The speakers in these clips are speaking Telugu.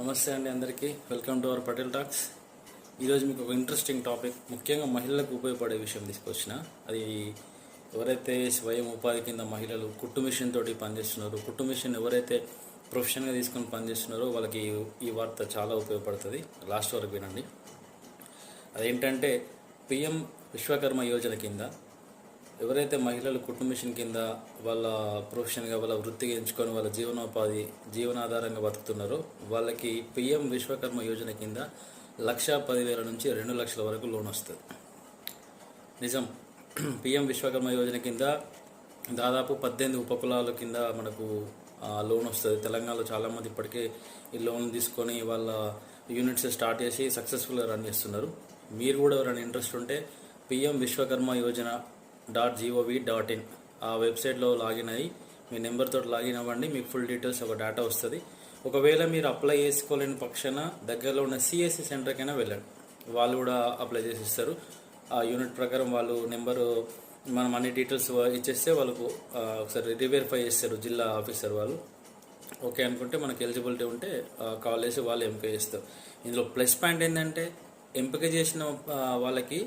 నమస్తే అండి అందరికీ. Welcome to our Patel talks ఈరోజు మీకు ఒక ఇంట్రెస్టింగ్ టాపిక్ ముఖ్యంగా మహిళలకు ఉపయోగపడే విషయం తీసుకొచ్చిన. అది ఎవరైతే స్వయం ఉపాధి కింద మహిళలు కుట్టు మిషన్ తోటి పనిచేస్తున్నారో కుట్టు మిషన్ ఎవరైతే ప్రొఫెషన్గా తీసుకొని పనిచేస్తున్నారో వాళ్ళకి ఈ- వార్త చాలా ఉపయోగపడుతుంది. లాస్ట్ వరకు వినండి. అదేంటంటే పిఎం విశ్వకర్మ యోజన కింద ఎవరైతే మహిళలు కుటుంబ మిషన్ కింద వాళ్ళ ప్రొఫెషన్గా వాళ్ళ వృత్తిగా ఎంచుకొని వాళ్ళ జీవనోపాధి జీవనాధారంగా బతుకుతున్నారో వాళ్ళకి పిఎం విశ్వకర్మ యోజన కింద లక్ష పదివేల నుంచి రెండు లక్షల వరకు లోన్ వస్తుంది. నిజం. పిఎం విశ్వకర్మ యోజన కింద దాదాపు పద్దెనిమిది ఉపకులాల కింద మనకు లోన్ వస్తుంది. తెలంగాణలో చాలామంది ఇప్పటికే ఈ లోన్ తీసుకొని వాళ్ళ యూనిట్స్ స్టార్ట్ చేసి సక్సెస్ఫుల్గా రన్ చేస్తున్నారు. మీరు కూడా ఎవరైనా ఇంట్రెస్ట్ ఉంటే PM Vishwakarma Yojana dot GOV dot in ఆ వెబ్సైట్లో లాగిన్ అయ్యి మీ నెంబర్తో లాగిన్ అవ్వండి మీకు ఫుల్ డీటెయిల్స్ ఒక డేటా వస్తుంది. ఒకవేళ మీరు అప్లై చేసుకోలేని పక్షాన దగ్గరలో ఉన్న సిఎస్సి సెంటర్కైనా వెళ్ళండి. వాళ్ళు కూడా అప్లై చేసి ఇస్తారు. ఆ యూనిట్ ప్రకారం వాళ్ళు నెంబరు మనం అన్ని డీటెయిల్స్ ఇచ్చేస్తే వాళ్ళకు ఒకసారి రివెరిఫై చేస్తారు జిల్లా ఆఫీసర్ వాళ్ళు. ఓకే అనుకుంటే మనకు ఎలిజిబిలిటీ ఉంటే కాల్ చేసి వాళ్ళు ఎంపిక చేస్తారు. ఇందులో ప్లస్ పాయింట్ ఏంటంటే ఎంపిక చేసిన వాళ్ళకి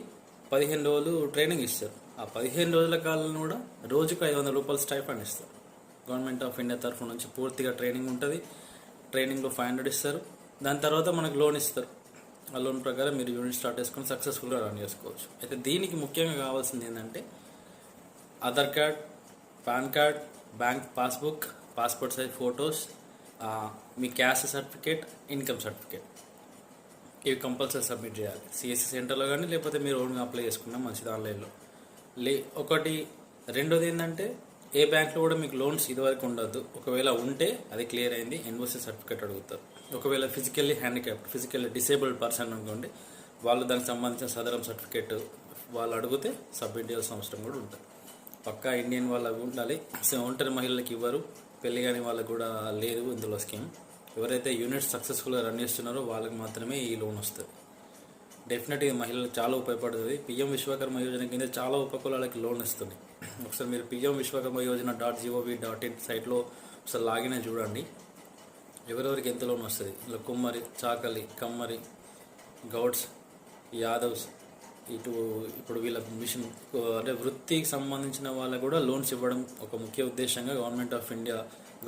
పదిహేను రోజులు ట్రైనింగ్ ఇస్తారు. ఆ పదిహేను రోజుల కాలం కూడా రోజుకు ఐదు వందల రూపాయలు స్టైఫండ్ ఇస్తారు. గవర్నమెంట్ ఆఫ్ ఇండియా తరఫు నుంచి పూర్తిగా ట్రైనింగ్ ఉంటుంది. ట్రైనింగ్లో ఫైవ్ హండ్రెడ్ ఇస్తారు. దాని తర్వాత మనకు లోన్ ఇస్తారు. ఆ లోన్ ప్రకారం మీరు యూనిట్ స్టార్ట్ చేసుకొని సక్సెస్ఫుల్గా రన్ చేసుకోవచ్చు. అయితే దీనికి ముఖ్యంగా కావాల్సింది ఏంటంటే Aadhaar card pan card bank passbook passport size photos మీ క్యాస్ట్ సర్టిఫికేట్ ఇన్కమ్ సర్టిఫికేట్. ఇవి కంపల్సరీ సబ్మిట్ చేయాలి. సిఎస్సి సెంటర్లో కానీ లేకపోతే మీరు ఓన్గా అప్లై చేసుకున్నా మంచిది ఆన్లైన్లో. లే ఒకటి రెండోది ఏంటంటే ఏ బ్యాంక్లో కూడా మీకు లోన్స్ ఇదివరకు ఉండదు ఒకవేళ ఉంటే అది క్లియర్ అయింది ఎన్ఓసి సర్టిఫికేట్ అడుగుతారు. ఒకవేళ physically handicapped physically disabled person అనుకోండి వాళ్ళు దానికి సంబంధించిన సదరం సర్టిఫికేట్ వాళ్ళు అడిగితే సబ్మిట్ చేయాల్సిన అవసరం కూడా ఉంటుంది. పక్కా ఇండియన్ వాళ్ళకు ఉండాలి. సో ఒంటరి మహిళలకు ఇవ్వరు. పెళ్ళి కాని వాళ్ళకు కూడా లేదు ఇందులో స్కీమ్. ఎవరైతే యూనిట్ సక్సెస్ఫుల్గా రన్ చేస్తున్నారో వాళ్ళకి మాత్రమే ఈ లోన్ వస్తుంది. డెఫినెట్గా ఇది మహిళలకు చాలా ఉపయోగపడుతుంది. పిఎం విశ్వకర్మ యోజన కింద చాలా ఉపకులాలకి లోన్ ఇస్తుంది. ఒకసారి మీరు PM Vishwakarma Yojana dot GOV dot in సైట్లో ఒకసారి లాగిన్ అయి చూడండి. ఎవరెవరికి ఎంత లోన్ వస్తుంది? ఇలా కుమ్మరి చాకలి కమ్మరి గౌడ్స్ యాదవ్స్ ఇటు ఇప్పుడు వీళ్ళ మిషన్ అంటే వృత్తికి సంబంధించిన వాళ్ళకు కూడా లోన్స్ ఇవ్వడం ఒక ముఖ్య ఉద్దేశంగా గవర్నమెంట్ ఆఫ్ ఇండియా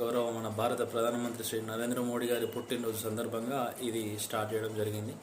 గౌరవ మన భారత ప్రధానమంత్రి శ్రీ నరేంద్ర మోడీ గారి పుట్టినరోజు సందర్భంగా ఇది స్టార్ట్ చేయడం జరిగింది.